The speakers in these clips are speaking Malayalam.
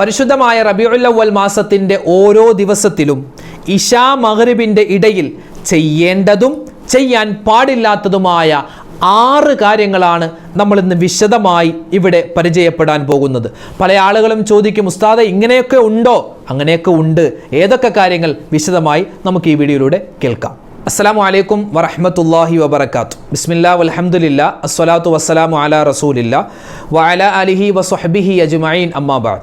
പരിശുദ്ധമായ റബിയുല്ലവൽ മാസത്തിന്റെ ഓരോ ദിവസത്തിലും ഇഷാ മഹറിബിന്റെ ഇടയിൽ ചെയ്യേണ്ടതും ചെയ്യാൻ പാടില്ലാത്തതുമായ ആറ് കാര്യങ്ങളാണ് നമ്മൾ ഇന്ന് വിശദമായി ഇവിടെ പരിചയപ്പെടാൻ പോകുന്നത്. പല ആളുകളും ചോദിക്കും ഉസ്താദ് ഇങ്ങനെയൊക്കെ ഉണ്ടോ? അങ്ങനെയൊക്കെ ഉണ്ട്. ഏതൊക്കെ കാര്യങ്ങൾ? വിശദമായി നമുക്ക് ഈ വീഡിയോയിലൂടെ കേൾക്കാം. അസ്സാം വലൈക്കും വറഹമത്തല്ലാഹി വബർക്കാത്തു ബിസ്മില്ലാ വലഹമുല്ല അസ്വലാത്തു വസ്സലാമു അല റസൂലില്ല വഅല അലിഹി വസ്ഹബിഹി അജ്മഈൻ അമ്മാബാദ്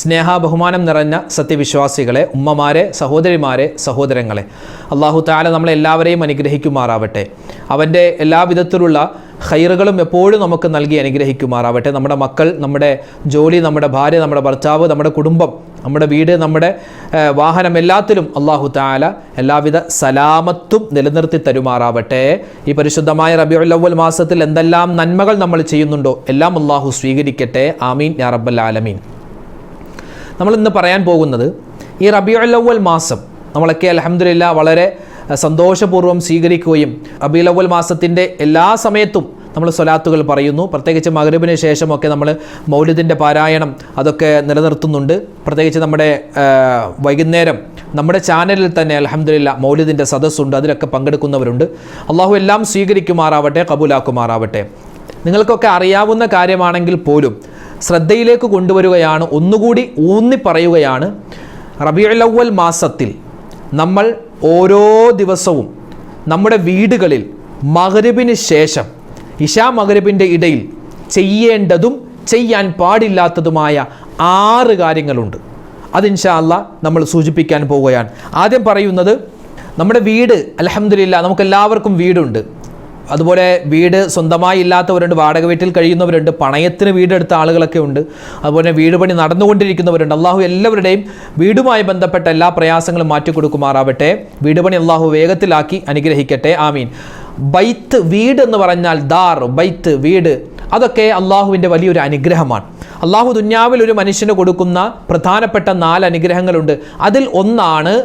സ്നേഹ ബഹുമാനം നിറഞ്ഞ സത്യവിശ്വാസികളെ ഉമ്മമാരെ സഹോദരിമാരെ സഹോദരങ്ങളെ. അള്ളാഹു താല നമ്മളെല്ലാവരെയും അനുഗ്രഹിക്കുമാറാവട്ടെ. അവന്റെ എല്ലാവിധത്തിലുള്ള ഹൈറുകളും എപ്പോഴും നമുക്ക് നൽകി അനുഗ്രഹിക്കുമാറാവട്ടെ. നമ്മുടെ മക്കൾ നമ്മുടെ ജോലി നമ്മുടെ ഭാര്യ നമ്മുടെ ഭർത്താവ് നമ്മുടെ കുടുംബം നമ്മുടെ വീട് നമ്മുടെ വാഹനം എല്ലാത്തിലും അള്ളാഹു താല എല്ലാവിധ സലാമത്തും നിലനിർത്തി തരുമാറാവട്ടെ. ഈ പരിശുദ്ധമായ റബിയുല്ലവൽ മാസത്തിൽ എന്തെല്ലാം നന്മകൾ നമ്മൾ ചെയ്യുന്നുണ്ടോ എല്ലാം അള്ളാഹു സ്വീകരിക്കട്ടെ. ആമീൻ. യാ റബ്ബൽ ആലമീൻ. നമ്മൾ ഇന്ന് പറയാൻ പോകുന്നത് ഈ റബിയുല്ലവൽ മാസം നമ്മളൊക്കെ അലഹമില്ല വളരെ സന്തോഷപൂർവം സ്വീകരിക്കുകയും റബിയുലവൽ മാസത്തിന്റെ എല്ലാ സമയത്തും നമ്മൾ സ്വലാത്തുകൾ പറയുന്നു. പ്രത്യേകിച്ച് മകരബിന് ശേഷമൊക്കെ നമ്മൾ മൗലിദിന്റെ പാരായണം അതൊക്കെ നിലനിർത്തുന്നുണ്ട്. പ്രത്യേകിച്ച് നമ്മുടെ വൈകുന്നേരം നമ്മുടെ ചാനലിൽ തന്നെ അലഹമില്ല മൗലിദിന്റെ സദസ്സുണ്ട്. അതിലൊക്കെ പങ്കെടുക്കുന്നവരുണ്ട്. അള്ളാഹു എല്ലാം സ്വീകരിക്കുമാറാവട്ടെ കബൂലാക്കുമാറാവട്ടെ. നിങ്ങൾക്കൊക്കെ അറിയാവുന്ന കാര്യമാണെങ്കിൽ പോലും ശ്രദ്ധയിലേക്ക് കൊണ്ടുവരികയാണ് ഒന്നുകൂടി ഊന്നി പറയുകയാണ്. റബിയുലവൽ മാസത്തിൽ നമ്മൾ ഓരോ ദിവസവും നമ്മുടെ വീടുകളിൽ മകരബിന് ശേഷം ഇഷാ മകരബിന്റെ ഇടയിൽ ചെയ്യേണ്ടതും ചെയ്യാൻ പാടില്ലാത്തതുമായ ആറ് കാര്യങ്ങളുണ്ട്. അത് ഇൻഷാ അല്ല നമ്മൾ സൂചിപ്പിക്കാൻ പോവുകയാണ്. ആദ്യം പറയുന്നത് നമ്മുടെ വീട് അലഹമില്ല നമുക്കെല്ലാവർക്കും വീടുണ്ട്. അതുപോലെ വീട് സ്വന്തമായി ഇല്ലാത്തവരുണ്ട് വാടക വീട്ടിൽ കഴിയുന്നവരുണ്ട് പണയത്തിന് വീടെടുത്ത ആളുകളൊക്കെ ഉണ്ട്. അതുപോലെ വീട് പണി നടന്നുകൊണ്ടിരിക്കുന്നവരുണ്ട്. അള്ളാഹു എല്ലാവരുടെയും വീടുമായി ബന്ധപ്പെട്ട എല്ലാ പ്രയാസങ്ങളും മാറ്റിക്കൊടുക്കുമാറാവട്ടെ. വീട് പണി അള്ളാഹു വേഗത്തിലാക്കി അനുഗ്രഹിക്കട്ടെ. ആമീൻ. ബൈത്ത് വീട് എന്ന് പറഞ്ഞാൽ ദാർ ബൈത്ത് വീട് അതൊക്കെ അള്ളാഹുവിന്റെ വലിയൊരു അനുഗ്രഹമാണ്. അള്ളാഹു ദുന്യാവിൽ ഒരു മനുഷ്യന് കൊടുക്കുന്ന പ്രധാനപ്പെട്ട നാല് അനുഗ്രഹങ്ങളുണ്ട്. അതിൽ ഒന്നാണ്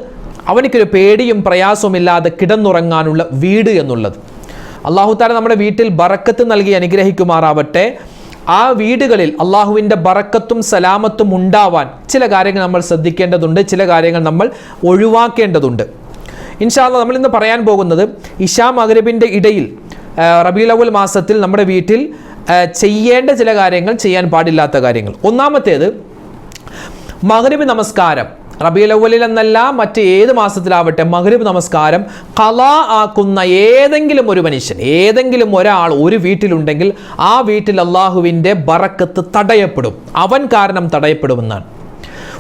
അവനിക്കൊരു പേടിയും പ്രയാസവുമില്ലാതെ കിടന്നുറങ്ങാനുള്ള വീട് എന്നുള്ളത്. അള്ളാഹു താല നമ്മുടെ വീട്ടിൽ ബറക്കത്ത് നൽകി അനുഗ്രഹിക്കുമാറാവട്ടെ. ആ വീടുകളിൽ അള്ളാഹുവിന്റെ ബറക്കത്തും സലാമത്തും ഉണ്ടാവാൻ ചില കാര്യങ്ങൾ നമ്മൾ ശ്രദ്ധിക്കേണ്ടതുണ്ട് ചില കാര്യങ്ങൾ നമ്മൾ ഒഴിവാക്കേണ്ടതുണ്ട്. ഇൻഷാല്ല നമ്മൾ ഇന്ന് പറയാൻ പോകുന്നത് ഇഷാ മഗ്രിബിന്റെ ഇടയിൽ റബീലവുൽ മാസത്തിൽ നമ്മുടെ വീട്ടിൽ ചെയ്യേണ്ട ചില കാര്യങ്ങൾ ചെയ്യാൻ പാടില്ലാത്ത കാര്യങ്ങൾ. ഒന്നാമത്തേത് മഗ്രിബ് നമസ്കാരം. റബിയുലവലിൽ എന്നല്ല മറ്റ് ഏത് മാസത്തിലാവട്ടെ മഗ്രിബ് നമസ്കാരം കല ആക്കുന്ന ഏതെങ്കിലും ഒരു മനുഷ്യൻ ഏതെങ്കിലും ഒരാൾ ഒരു വീട്ടിലുണ്ടെങ്കിൽ ആ വീട്ടിൽ അള്ളാഹുവിന്റെ ബറക്കത്ത് തടയപ്പെടും. അവൻ കാരണം തടയപ്പെടുമെന്നാണ്.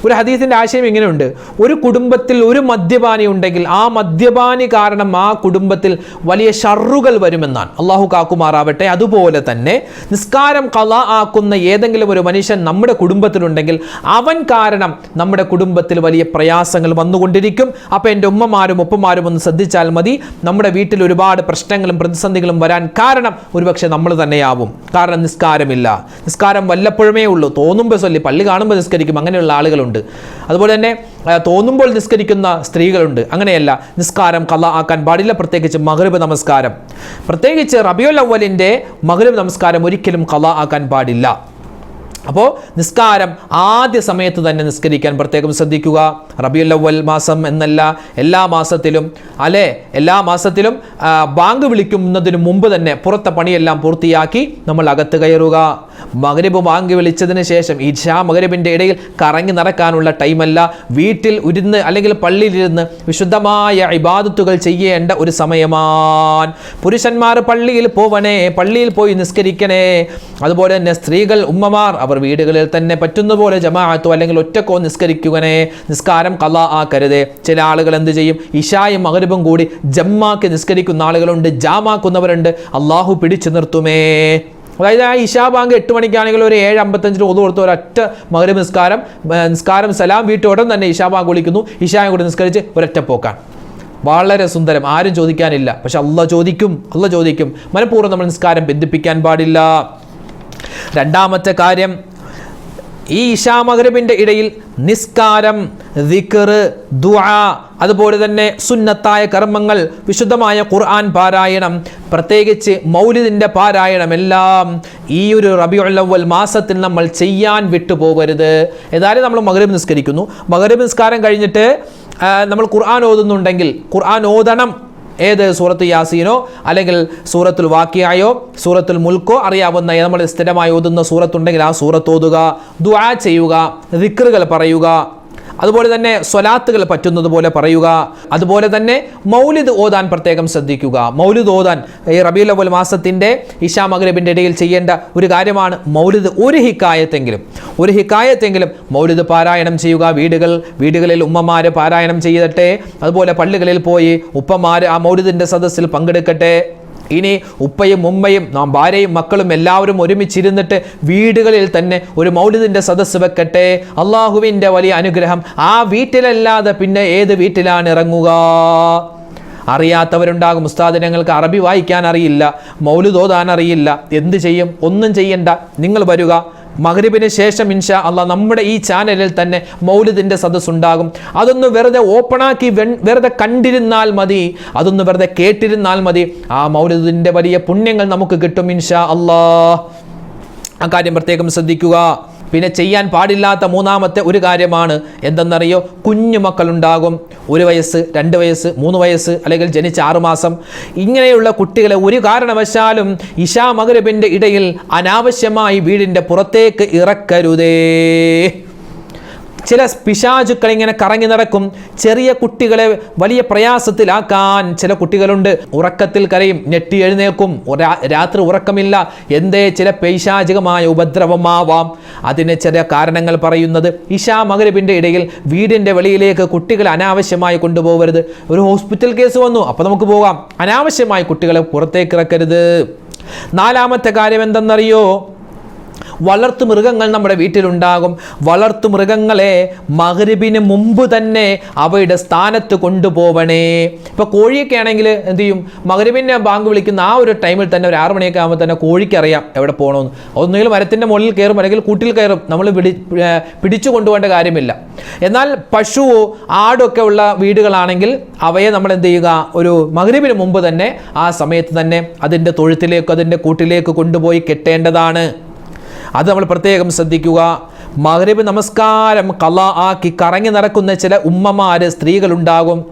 ഒരു ഹദീസിന്റെ ആശയം ഇങ്ങനെയുണ്ട്. ഒരു കുടുംബത്തിൽ ഒരു മദ്യപാനി ഉണ്ടെങ്കിൽ ആ മദ്യപാനി കാരണം ആ കുടുംബത്തിൽ വലിയ ഷറുകൾ വരുമെന്നാണ്. അള്ളാഹു കാക്കുമാറാവട്ടെ. അതുപോലെ തന്നെ നിസ്കാരം കല ആക്കുന്ന ഏതെങ്കിലും ഒരു മനുഷ്യൻ നമ്മുടെ കുടുംബത്തിലുണ്ടെങ്കിൽ അവൻ കാരണം നമ്മുടെ കുടുംബത്തിൽ വലിയ പ്രയാസങ്ങൾ വന്നുകൊണ്ടിരിക്കും. അപ്പോൾ എന്റെ ഉമ്മമാരും ഉപ്പമാരും ഒന്ന് ശ്രദ്ധിച്ചാൽ മതി. നമ്മുടെ വീട്ടിൽ ഒരുപാട് പ്രശ്നങ്ങളും പ്രതിസന്ധികളും വരാൻ കാരണം ഒരുപക്ഷെ നമ്മൾ തന്നെയാവും. കാരണം നിസ്കാരമില്ല. നിസ്കാരം വല്ലപ്പോഴുമേ ഉള്ളൂ. തോന്നുമ്പോൾ ചൊല്ലി പള്ളി കാണുമ്പോൾ നിസ്കരിക്കും. അങ്ങനെയുള്ള ആളുകളുണ്ട്. അതുപോലെ തന്നെ തോന്നുമ്പോൾ നിസ്കരിക്കുന്ന സ്ത്രീകളുണ്ട്. അങ്ങനെയല്ല നിസ്കാരം കല ആക്കാൻ പാടില്ല പ്രത്യേകിച്ച് മഹ്രിബ് നമസ്കാരം. പ്രത്യേകിച്ച് റബിയുൽ അവലിന്റെ മഹ്രിബ് നമസ്കാരം ഒരിക്കലും കല ആക്കാൻ പാടില്ല. അപ്പോൾ നിസ്കാരം ആദ്യ സമയത്ത് തന്നെ നിസ്കരിക്കാൻ പ്രത്യേകം ശ്രദ്ധിക്കുക. റബിയുൽ അവൽ മാസം എന്നല്ല എല്ലാ മാസത്തിലും അല്ലെ? എല്ലാ മാസത്തിലും ബാങ്ക് വിളിക്കുന്നതിന് മുമ്പ് തന്നെ പുറത്തെ പണിയെല്ലാം പൂർത്തിയാക്കി നമ്മൾ അകത്ത് കയറുക. മകരബ് വാങ്ങി വിളിച്ചതിന് ശേഷം ഇഷാ മകരബിന്റെ ഇടയിൽ കറങ്ങി നടക്കാനുള്ള ടൈമല്ല. വീട്ടിൽ ഇരുന്ന് അല്ലെങ്കിൽ പള്ളിയിലിരുന്ന് വിശുദ്ധമായ ഇബാദത്തുകൾ ചെയ്യേണ്ട ഒരു സമയമാണ്. പുരുഷന്മാർ പള്ളിയിൽ പോവണേ പള്ളിയിൽ പോയി നിസ്കരിക്കണേ. അതുപോലെ തന്നെ സ്ത്രീകൾ ഉമ്മമാർ അവർ വീടുകളിൽ തന്നെ പറ്റുന്ന പോലെ ജമാഅത്തോ അല്ലെങ്കിൽ ഒറ്റക്കോ നിസ്കരിക്കുകനെ നിസ്കാരം കല ആക്കരുത്. ചില ആളുകൾ എന്ത് ചെയ്യും? ഇഷായും മകരബും കൂടി ജമ്മാക്കി നിസ്കരിക്കുന്ന ആളുകളുണ്ട് ജാമാക്കുന്നവരുണ്ട്. അള്ളാഹു പിടിച്ചു നിർത്തുമേ. അതായത് ആ ഇഷാ ബാങ്ക് എട്ട് മണിക്കാണെങ്കിൽ ഒരു ഏഴ് അമ്പത്തഞ്ചിന് ഒതു കൊടുത്ത് ഒരൊറ്റ മകര നിസ്കാരം നിസ്കാരം സലാം വീട്ടോടം തന്നെ ഇഷാ ബാങ്ക് വിളിക്കുന്നു. ഇഷായും കൂടി നിസ്കരിച്ച് ഒരൊറ്റ പോക്കാണ്. വളരെ സുന്ദരം. ആരും ചോദിക്കാനില്ല. പക്ഷെ അല്ല ചോദിക്കും. അല്ല ചോദിക്കും. മനഃപൂർവം നമ്മൾ നിസ്കാരം ബന്ധിപ്പിക്കാൻ പാടില്ല. രണ്ടാമത്തെ കാര്യം ഈ ഇഷാ മഗ്രിബിന്റെ ഇടയിൽ നിസ്കാരം ദിക്ർ ദുആ അതുപോലെ തന്നെ സുന്നത്തായ കർമ്മങ്ങൾ വിശുദ്ധമായ ഖുർആൻ പാരായണം പ്രത്യേകിച്ച് മൗലിദിന്റെ പാരായണം എല്ലാം ഈ ഒരു റബിയുള്ളവൽ മാസത്തിൽ നമ്മൾ ചെയ്യാൻ വിട്ടുപോകരുത് ഏതായാലും നമ്മൾ മകരബ് നിസ്കരിക്കുന്നു. മകരബ് നിസ്കാരം കഴിഞ്ഞിട്ട് നമ്മൾ ഖുർആൻ ഓതുന്നുണ്ടെങ്കിൽ ഖുർആൻ ഓതണം. ഏത് സൂറത്ത് യാസീനോ അല്ലെങ്കിൽ സൂറത്തുൽ വാക്കിയായോ സൂറത്തുൽ മുൽക്കോ അറിയാവുന്ന നമ്മൾ സ്ഥിരമായി ഓതുന്ന സൂറത്തുണ്ടെങ്കിൽ ആ സൂറത്ത് ഓതുക ദുആ ചെയ്യുക ദിക്റുകൾ പറയുക അതുപോലെ തന്നെ സ്വലാത്തുകൾ പറ്റുന്നത് പോലെ പറയുക. അതുപോലെ തന്നെ മൗലിദ് ഓതാൻ പ്രത്യേകം ശ്രദ്ധിക്കുക. മൗലിദ് ഓതാൻ ഈ റബീൽ അവൽ മാസത്തിന്റെ ഇഷാ മഗ്രബിന്റെ ഇടയിൽ ചെയ്യേണ്ട ഒരു കാര്യമാണ് മൗലിദ് ഒരു ഹിക്കായത്തെങ്കിലും. ഒരു ഹിക്കായത്തെങ്കിലും മൗലിദ് പാരായണം ചെയ്യുക. വീടുകൾ വീടുകളിൽ ഉമ്മമാർ പാരായണം ചെയ്യട്ടെ. അതുപോലെ പള്ളികളിൽ പോയി ഉപ്പമാര് ആ മൗലിദിന്റെ സദസ്സിൽ പങ്കെടുക്കട്ടെ. ഇനി ഉപ്പയും ഉമ്മയും നാം ഭാര്യയും മക്കളും എല്ലാവരും ഒരുമിച്ചിരുന്നിട്ട് വീടുകളിൽ തന്നെ ഒരു മൗലിദിന്റെ സദസ്സ് വെക്കട്ടെ. അള്ളാഹുവിന്റെ വലിയ അനുഗ്രഹം ആ വീട്ടിലല്ലാതെ പിന്നെ ഏത് വീട്ടിലാണ് ഇറങ്ങുക? അറിയാത്തവരുണ്ടാകും. ഉസ്താദ് ഞങ്ങൾക്ക് അറബി വായിക്കാൻ അറിയില്ല. മൗലിദ് അറിയില്ല. എന്ത് ചെയ്യും? ഒന്നും ചെയ്യണ്ട. നിങ്ങൾ വരിക. മഗ്രിബിന് ശേഷം ഇൻഷാ അല്ല നമ്മുടെ ഈ ചാനലിൽ തന്നെ മൗലിദിന്റെ സദസ് ഉണ്ടാകും അതൊന്ന് വെറുതെ ഓപ്പണാക്കി വെറുതെ കണ്ടിരുന്നാൽ മതി. അതൊന്ന് വെറുതെ കേട്ടിരുന്നാൽ മതി. ആ മൗലിദിന്റെ വലിയ പുണ്യങ്ങൾ നമുക്ക് കിട്ടും ഇൻഷാ അല്ലാ. ആ കാര്യം പ്രത്യേകം ശ്രദ്ധിക്കുക. പിന്നെ ചെയ്യാൻ പാടില്ലാത്ത മൂന്നാമത്തെ ഒരു കാര്യമാണ് എന്തെന്നറിയോ? കുഞ്ഞു മക്കളുണ്ടാകും. ഒരു വയസ്സ് രണ്ട് വയസ്സ് മൂന്ന് വയസ്സ് അല്ലെങ്കിൽ ജനിച്ച ആറുമാസം ഇങ്ങനെയുള്ള കുട്ടികളെ ഒരു കാരണവശാലും ഇഷാ മകരബിന്റെ ഇടയിൽ അനാവശ്യമായി വീടിന്റെ പുറത്തേക്ക് ഇറക്കരുതേ. ചില പിശാചുക്കൾ ഇങ്ങനെ കറങ്ങി നടക്കും. ചെറിയ കുട്ടികളെ വലിയ പ്രയാസത്തിലാക്കാൻ ചില കുട്ടികളുണ്ട്. ഉറക്കത്തിൽ കരയും ഞെട്ടി എഴുന്നേൽക്കും. രാത്രി ഉറക്കമില്ല. എന്തേ ചില പൈശാചികമായ ഉപദ്രവമാവാം. അതിന് ചില കാരണങ്ങൾ പറയുന്നത് ഇഷാ മകരബിന്റെ ഇടയിൽ വീടിന്റെ വെളിയിലേക്ക് കുട്ടികളെ അനാവശ്യമായി കൊണ്ടുപോകരുത്. ഒരു ഹോസ്പിറ്റൽ കേസ് വന്നു. അപ്പോൾ നമുക്ക് പോകാം. അനാവശ്യമായി കുട്ടികളെ പുറത്തേക്ക് ഇറക്കരുത്. നാലാമത്തെ കാര്യം എന്തെന്നറിയോ? വളർത്തു മൃഗങ്ങൾ നമ്മുടെ വീട്ടിലുണ്ടാകും. വളർത്തു മൃഗങ്ങളെ മകരിബിന് മുമ്പ് തന്നെ അവയുടെ സ്ഥാനത്ത് കൊണ്ടുപോവണേ. ഇപ്പോൾ കോഴിയൊക്കെ ആണെങ്കിൽ എന്ത് ചെയ്യും? മകരിബിന്റെ ബാങ്ക് വിളിക്കുന്ന ആ ഒരു ടൈമിൽ തന്നെ ഒരു ആറ് മണിയൊക്കെ ആകുമ്പോൾ തന്നെ കോഴിക്കറിയാം എവിടെ പോകണമെന്ന് ഒന്നുകിൽ മരത്തിന്റെ മുകളിൽ കയറും അല്ലെങ്കിൽ കൂട്ടിൽ കയറും. നമ്മൾ പിടി പിടിച്ചു കൊണ്ടുപോകേണ്ട കാര്യമില്ല. എന്നാൽ പശുവോ ആടൊക്കെ ഉള്ള വീടുകളാണെങ്കിൽ അവയെ നമ്മൾ എന്ത് ചെയ്യുക? ഒരു മകരിബിന് മുമ്പ് തന്നെ ആ സമയത്ത് തന്നെ അതിന്റെ തൊഴുത്തിലേക്കോ അതിന്റെ കൂട്ടിലേക്ക് കൊണ്ടുപോയി കെട്ടേണ്ടതാണ്. അത് നമ്മൾ പ്രത്യേകം ശ്രദ്ധിക്കുക. മഗ്രിബ് നമസ്കാരം കല ആക്കി കറങ്ങി നടക്കുന്ന ചില ഉമ്മമാർ സ്ത്രീകളുണ്ടാകും.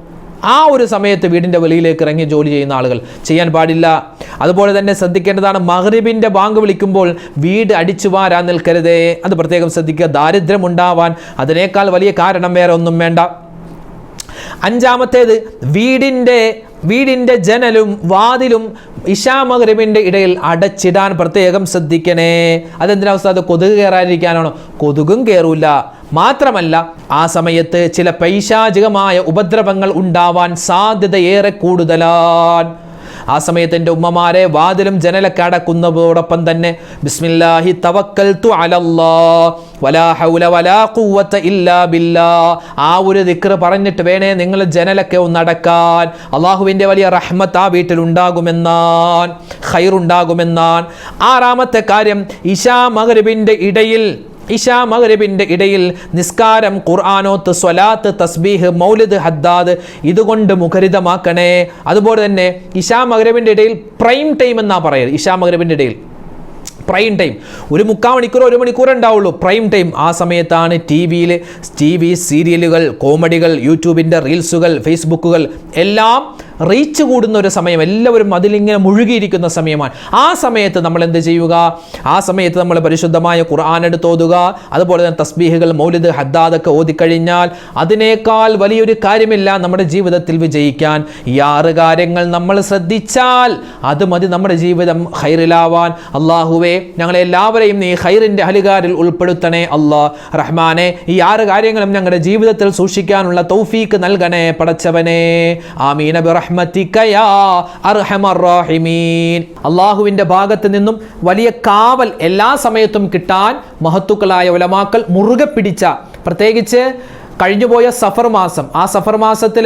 ആ ഒരു സമയത്ത് വീടിന്റെ വെളിയിലേക്ക് ഇറങ്ങി ജോലി ചെയ്യുന്ന ആളുകൾ. ചെയ്യാൻ പാടില്ല. അതുപോലെ തന്നെ ശ്രദ്ധിക്കേണ്ടതാണ് മഗ്രിബിന്റെ ബാങ്ക് വിളിക്കുമ്പോൾ വീട് അടിച്ചു വാരാൻ നിൽക്കരുതേ. അത് പ്രത്യേകം ശ്രദ്ധിക്കുക. ദാരിദ്ര്യം ഉണ്ടാവാൻ അതിനേക്കാൾ വലിയ കാരണം വേറെ ഒന്നും വേണ്ട. അഞ്ചാമത്തേത് വീടിന്റെ വീടിന്റെ ജനലും വാതിലും ഇഷാമഗ്രബിന്റെ ഇടയിൽ അടച്ചിടാൻ പ്രത്യേകം ശ്രദ്ധിക്കണേ. അതെന്തിനാ ഉസ്താദ്? കൊതുക് കയറാതിരിക്കാനാണോ കൊതുകും കയറൂല. മാത്രമല്ല ആ സമയത്ത് ചില പൈശാചികമായ ഉപദ്രവങ്ങൾ ഉണ്ടാവാൻ സാധ്യത ഏറെ കൂടുതലാണ്. ആ സമയത്ത് എന്റെ ഉമ്മമാരെ വാതിലും ജനലൊക്കെ അടക്കുന്നതോടൊപ്പം തന്നെ ബിസ്മില്ലാഹി തവക്കൽതു അലല്ലാ വലാ ഹൗല വലാ ഖുവത ഇല്ലാ ബില്ലാ ആ ഒരു ദിക്ർ പറഞ്ഞിട്ട് വേണേ നിങ്ങൾ ജനലൊക്കെ ഒന്ന് അടക്കാൻ. അള്ളാഹുവിന്റെ വലിയ റഹ്മത്ത് ആ വീട്ടിൽ ഉണ്ടാകുമെന്നാൻ ഖൈറുണ്ടാകുമെന്നാൻ. ആറാമത്തെ കാര്യം ഇഷാ മഗ്രിബിന്റെ ഇടയിൽ ഇഷാ മഗ്രിബിന്റെ ഇടയിൽ നിസ്കാരം ഖുർആാനോത്ത് സ്വലാത്ത് തസ്ബീഹ് മൗലിദ് ഹദ്ദാദ് ഇതുകൊണ്ട് മുഖരിതമാക്കണേ. അതുപോലെ തന്നെ ഇഷാ മഗ്രിബിന്റെ ഇടയിൽ പ്രൈം ടൈം എന്നാണ് പറയുന്നത് ഇഷാ മഗ്രിബിന്റെ ഇടയിൽ പ്രൈം ടൈം. ഒരു മുക്കാൽ മണിക്കൂർ ഒരു മണിക്കൂർ ഉണ്ടാവുള്ളൂ. Prime time. ആ സമയത്താണ് ടി വിയിൽ ടി വി സീരിയലുകൾ കോമഡികൾ യൂട്യൂബിന്റെ റീൽസുകൾ ഫേസ്ബുക്കുകൾ എല്ലാം റീച്ച് കൂടുന്ന ഒരു സമയം എല്ലാവരും അതിലിങ്ങനെ മുഴുകിയിരിക്കുന്ന സമയമാണ്. ആ സമയത്ത് നമ്മൾ എന്ത് ചെയ്യുക? ആ സമയത്ത് നമ്മൾ പരിശുദ്ധമായ ഖുർആൻ എടുത്ത് ഓതുക അതുപോലെ തന്നെ തസ്ബീഹുകൾ മൗലിദ് ഹദ്ദാദൊക്കെ ഓതിക്കഴിഞ്ഞാൽ അതിനേക്കാൾ വലിയൊരു കാര്യമില്ല നമ്മുടെ ജീവിതത്തിൽ വിജയിക്കാൻ. ഈ ആറ് കാര്യങ്ങൾ നമ്മൾ ശ്രദ്ധിച്ചാൽ അത് മതി നമ്മുടെ ജീവിതം ഹൈറിലാവാൻ അള്ളാഹുവേ ഞങ്ങളെ എല്ലാവരെയും നീ ഹൈറിന്റെ ഹലികാരിൽ ഉൾപ്പെടുത്തണേ അള്ളാഹ് റഹ്മാനെ ഈ ആറ് കാര്യങ്ങളും ഞങ്ങളുടെ ജീവിതത്തിൽ സൂക്ഷിക്കാനുള്ള തൗഫീക്ക് നൽകണേ പടച്ചവനെ. ആമീന അള്ളാഹുവിന്റെ ഭാഗത്ത് നിന്നും വലിയ കാവൽ എല്ലാ സമയത്തും കിട്ടാൻ മഹത്തുക്കളായ ഉലമാക്കൾ മുറുകെ പിടിച്ച പ്രത്യേകിച്ച് കഴിഞ്ഞുപോയ സഫർ മാസം. ആ സഫർ മാസത്തിൽ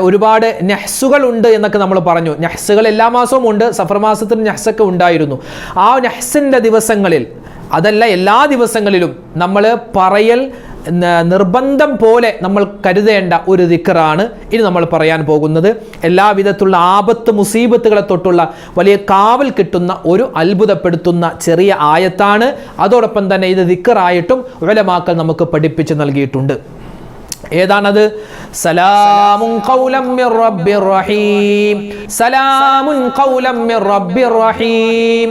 ഒരുപാട് നെഹ്സുകൾ ഉണ്ട് എന്നൊക്കെ നമ്മൾ പറഞ്ഞു. നെഹ്സുകൾ എല്ലാ മാസവും ഉണ്ട് സഫർ മാസത്തിൽ നെഹ്സൊക്കെ ഉണ്ടായിരുന്നു. ആ നെഹ്സിന്റെ ദിവസങ്ങളിൽ അതല്ല എല്ലാ ദിവസങ്ങളിലും നമ്മൾ പറയൽ നിർബന്ധം പോലെ നമ്മൾ കരുതേണ്ട ഒരു ദിക്കറാണ് ഇനി നമ്മൾ പറയാൻ പോകുന്നത്. എല്ലാവിധത്തുള്ള ആപത്ത് മുസീബത്തുകളെ തൊട്ടുള്ള വലിയ കാവൽ കിട്ടുന്ന ഒരു അത്ഭുതപ്പെടുത്തുന്ന ചെറിയ ആയത്താണ്. അതോടൊപ്പം തന്നെ ഇത് ദിക്കറായിട്ടും ഉലമാക്കൾ നമുക്ക് പഠിപ്പിച്ച് നൽകിയിട്ടുണ്ട്. ഏതാണത്? ഖൗലം മിർ റഹീം. സലാമുൻ ഖൗലം മിർ റഹീം.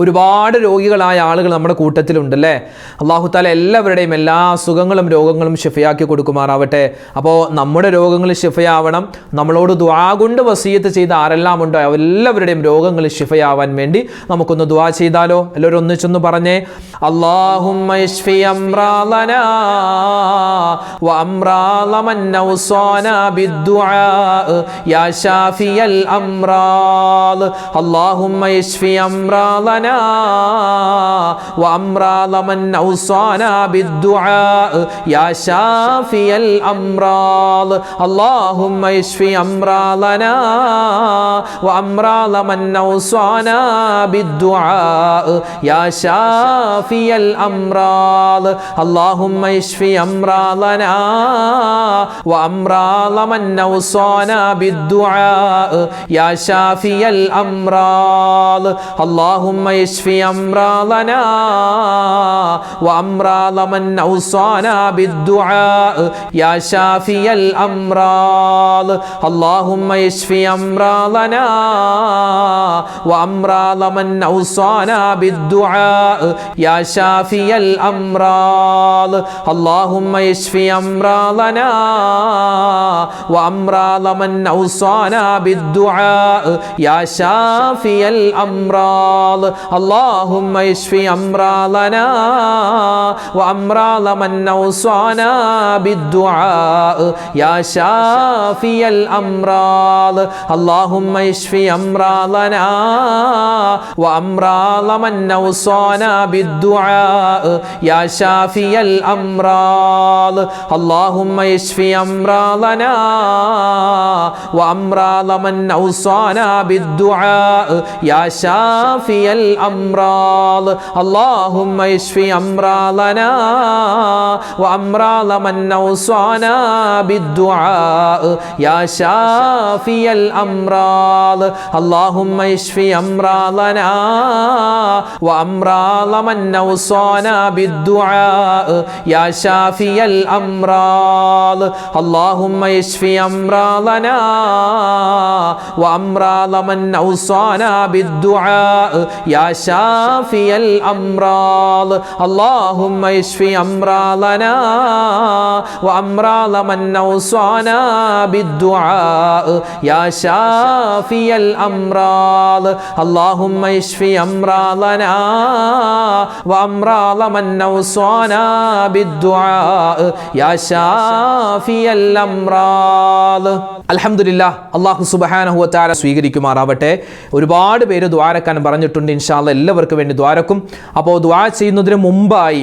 ഒരുപാട് രോഗികളായ ആളുകൾ നമ്മുടെ കൂട്ടത്തിലുണ്ട് അല്ലേ അള്ളാഹു താല എല്ലാവരുടെയും എല്ലാ അസുഖങ്ങളും രോഗങ്ങളും ഷിഫയാക്കി കൊടുക്കുമാറാവട്ടെ. അപ്പോൾ നമ്മുടെ രോഗങ്ങൾ ഷിഫയാവണം നമ്മളോട് ദ്വാ കൊണ്ട് വസീയത്ത് ചെയ്ത ആരെല്ലാം ഉണ്ടോ എല്ലാവരുടെയും രോഗങ്ങൾ ഷിഫയാവാൻ വേണ്ടി നമുക്കൊന്ന് ദ്വാ ചെയ്താലോ? എല്ലാവരും ഒന്നിച്ചൊന്ന് പറഞ്ഞേ. അള്ളാഹുമ്മ أوصانا لمن أوصانا بالدعاء يا شافي الأمراض. اللهم اشفي أمراضنا وأمراض لمن أوصانا بالدعاء يا شافي الأمراض. اللهم اشفي أمراضنا وأمراض لمن أوصانا بالدعاء يا شافي الأمراض. اللهم اشفي أمراضنا وأمراض من أوصانا بالدعاء يا شافي الأمراض اللهم اشفي أمراضنا وأمراض من أوصانا بالدعاء يا شافي الأمراض اللهم اشفي أمراضنا وأمراض من أوصانا بالدعاء يا شافي الأمراض اللهم اشفي أمراضنا وأمراض من أوصانا بالدعاء يا شافي الأمراض اللهم اشفي أمراضنا وأمراض من أوصانا بالدعاء يا شافي الأمراض اللهم اشفي أمراضنا وأمراض من أوصانا بالدعاء يا شافي الأمراض. اللهم اشفي أمراضنا وأمراض من أوصانا بالدعاء. يا شافي الأمراض. اللهم اشفي أمراضنا وأمراض من أوصانا بالدعاء. يا شافي الأمراض. اللهم اشفي أمراضنا وأمراض من أوصانا بالدعاء. يا യാ ഷാഫിയൽ അംറാദ് അല്ലാഹുമ്മ ഇശ്ഫി അംറാലനാ وأمراض من أوصانا بالدعاء يا شافي الأمراض اللهم اشفي أمراضنا وأمراض من أوصانا بالدعاء يا شافي الأمراض അലഹമില്ല അള്ളാഹു സുബഹാനഹുവത്താല സ്വീകരിക്കുമാറാവട്ടെ. ഒരുപാട് പേര് ദ്വാരക്കാൻ പറഞ്ഞിട്ടുണ്ട് ഇൻഷാല്ല എല്ലാവർക്കും വേണ്ടി ദ്വാരക്കും. അപ്പോൾ ദ്വാര ചെയ്യുന്നതിന് മുമ്പായി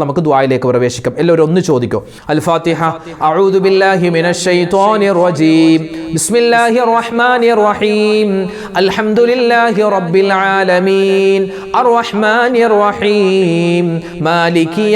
നമുക്ക് ദ്വായിലേക്ക് പ്രവേശിക്കാം. എല്ലാവരും ഒന്ന് ചോദിക്കോ. അൽ ഫാത്തിഹ അഊദു ബില്ലാഹി മിനശ് റജീം. ബിസ്മില്ലാഹിർ റഹ്മാനിർ റഹീം അൽഹംദുലില്ലാഹി റബ്ബിൽ ആലമീൻ. അർറഹ്മാനിർ റഹീം മാലികി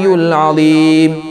العلي العظيم.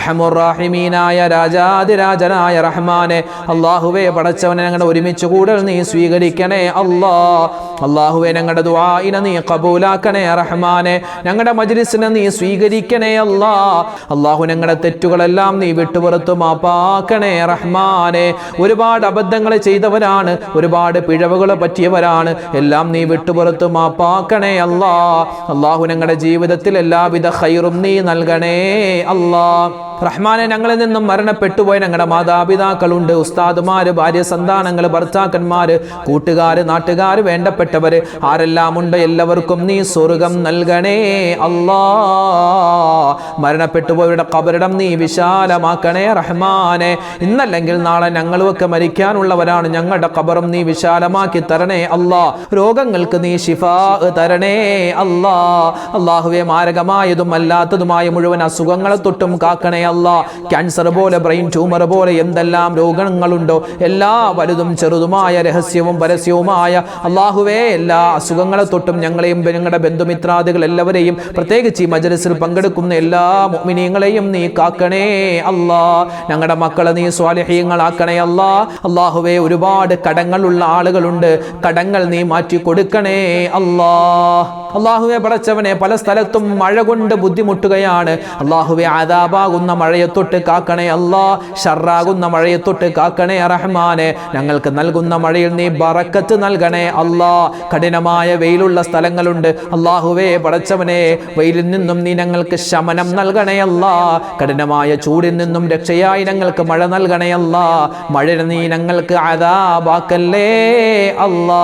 അർഹമുറാഹിമീനായ രാജാതിരാജനായ റഹ്മാനെ. അള്ളാഹുവെ പടച്ചവനെ ഞങ്ങളുടെ ഒരുമിച്ച് കൂടൽ നീ സ്വീകരിക്കണേ അല്ലാ. അള്ളാഹുവെ ഞങ്ങളുടെ ദുആഇനെ നീ കബൂലാക്കണേ റഹ്മാനെ. ഞങ്ങളുടെ മജ്ലിസിനെ നീ സ്വീകരിക്കണേ അല്ലാ. അള്ളാഹു ഞങ്ങളുടെ തെറ്റുകളെല്ലാം നീ വിട്ടുപുറത്തു മാപ്പാക്കണേ റഹ്മാനെ. ഒരുപാട് അബദ്ധങ്ങൾ ചെയ്തവരാണ് ഒരുപാട് പിഴവുകൾ പറ്റിയവരാണ്. എല്ലാം നീ വിട്ടുപുറത്തു മാപ്പാക്കണേ അല്ലാ. അള്ളാഹു ഞങ്ങളുടെ ജീവിതത്തിൽ എല്ലാവിധ ഹൈറും നീ നൽകണേ അല്ലാ. റഹ്മാനെ ഞങ്ങളിൽ നിന്നും മരണപ്പെട്ടുപോയ ഞങ്ങളുടെ മാതാപിതാക്കളുണ്ട്. ഉസ്താദുമാര് ഭാര്യ സന്താനങ്ങൾ ഭർത്താക്കന്മാര് കൂട്ടുകാര് നാട്ടുകാര് വേണ്ടപ്പെട്ടവര് ആരെല്ലാം ഉണ്ട് എല്ലാവർക്കും നീ സ്വർഗം നൽകണേ. അല്ലാ മരണപ്പെട്ടുപോയവരുടെ കബറിടം നീ വിശാലമാക്കണേ റഹ്മാനെ. ഇന്നല്ലെങ്കിൽ നാളെ ഞങ്ങളുമൊക്കെ മരിക്കാനുള്ളവരാണ് ഞങ്ങളുടെ കബറും നീ വിശാലമാക്കി തരണേ അല്ലാ. രോഗങ്ങൾക്ക് നീ ഷിഫാ തരണേ അല്ലാ. അള്ളാഹുവെ മാരകമായതും അല്ലാത്തതുമായ മുഴുവൻ അസുഖങ്ങളെ തൊട്ടും കാക്കണേ അല്ല. ക്യാൻസർ പോലെ ബ്രെയിൻ ട്യൂമർ പോലെ എന്തെല്ലാം രോഗങ്ങളുണ്ടോ? എല്ലാ വലുതും ചെറുതുമായ രഹസ്യവും പരസ്യവുമായ അള്ളാഹുവേ എല്ലാ അസുഖങ്ങളെ തൊട്ടും ഞങ്ങളെയും ഞങ്ങളുടെ ബന്ധുമിത്രാദികൾ എല്ലാവരെയും പ്രത്യേകിച്ച് ഈ മജലിസിൽ പങ്കെടുക്കുന്ന എല്ലാ മുഅ്മിനീങ്ങളെയും നീ കാക്കണേ അല്ലാ. ഞങ്ങളുടെ മക്കളെ നീ സ്വാലഹീയങ്ങളാക്കണേ അല്ലാ. അള്ളാഹുവേ ഒരുപാട് കടങ്ങളുള്ള ആളുകളുണ്ട്. കടങ്ങൾ നീ മാറ്റി കൊടുക്കണേ അല്ലാ. അള്ളാഹുവെ പടച്ചവനെ പല സ്ഥലത്തും മഴ കൊണ്ട് ബുദ്ധിമുട്ടുകയാണ്. അള്ളാഹുവെ ആദാബാകുന്ന മഴയെ തൊട്ട് കാക്കണേ അല്ലാ. ഷറാകുന്ന മഴയെ തൊട്ട് കാക്കണേ റഹ്മാനെ. ഞങ്ങൾക്ക് നൽകുന്ന മഴയിൽ നീ ബറക്കത്ത് നൽകണേ അല്ലാ. കഠിനമായ വെയിലുള്ള സ്ഥലങ്ങളുണ്ട്. അള്ളാഹുവേ പടച്ചവനെ വെയിലിൽ നിന്നും നീ ഞങ്ങൾക്ക് ശമനം നൽകണയല്ല കഠിനമായ ചൂടിൽ നിന്നും രക്ഷയായി ഞങ്ങൾക്ക് മഴ നൽകണയല്ല മഴ നീ ഞങ്ങൾക്ക് അതാബാക്കല്ലേ അല്ലാ.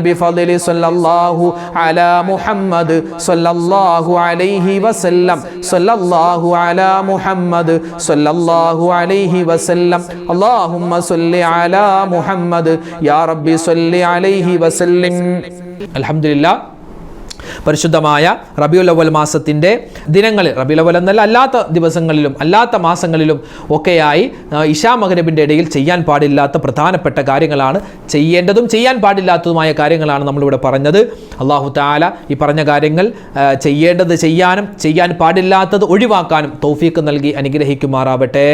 ബിഫദലി സല്ലല്ലാഹു അലാ മുഹമ്മദ് സല്ലല്ലാഹു അലൈഹി വസല്ലം. സല്ലല്ലാഹു അലാ മുഹമ്മദ് സല്ലല്ലാഹു അലൈഹി വസല്ലം. അല്ലാഹുമ്മ സല്ലി അലാ മുഹമ്മദ്. യാ റബ്ബി സല്ലി അലൈഹി വസല്ലം. അൽഹംദുലില്ലാഹ്. പരിശുദ്ധമായ റബിയുൽ അവൽ മാസത്തിന്റെ ദിനങ്ങളിൽ റബിയുൽ അവൽ എന്നല്ല അല്ലാത്ത ദിവസങ്ങളിലും അല്ലാത്ത മാസങ്ങളിലും ഒക്കെയായി ഇഷാ മഹരബിന്റെ ഇടയിൽ ചെയ്യാൻ പാടില്ലാത്ത പ്രധാനപ്പെട്ട കാര്യങ്ങളാണ് ചെയ്യേണ്ടതും ചെയ്യാൻ പാടില്ലാത്തതുമായ കാര്യങ്ങളാണ് നമ്മളിവിടെ പറഞ്ഞത്. അള്ളാഹു താല ഈ പറഞ്ഞ കാര്യങ്ങൾ ചെയ്യേണ്ടത് ചെയ്യാനും ചെയ്യാൻ പാടില്ലാത്തത് ഒഴിവാക്കാനും തൗഫീക്ക് നൽകി അനുഗ്രഹിക്കുമാറാവട്ടെ.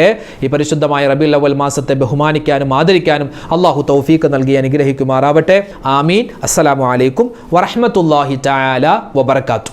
ഈ പരിശുദ്ധമായ റബിയുൽ അവൽ മാസത്തെ ബഹുമാനിക്കാനും ആദരിക്കാനും അള്ളാഹു തൗഫീക്ക് നൽകി അനുഗ്രഹിക്കുമാറാവട്ടെ. ആമീൻ. അസ്സലാമു അലൈക്കും വറഹ്മത്തുള്ളാഹി തആല വബറകാതുഹു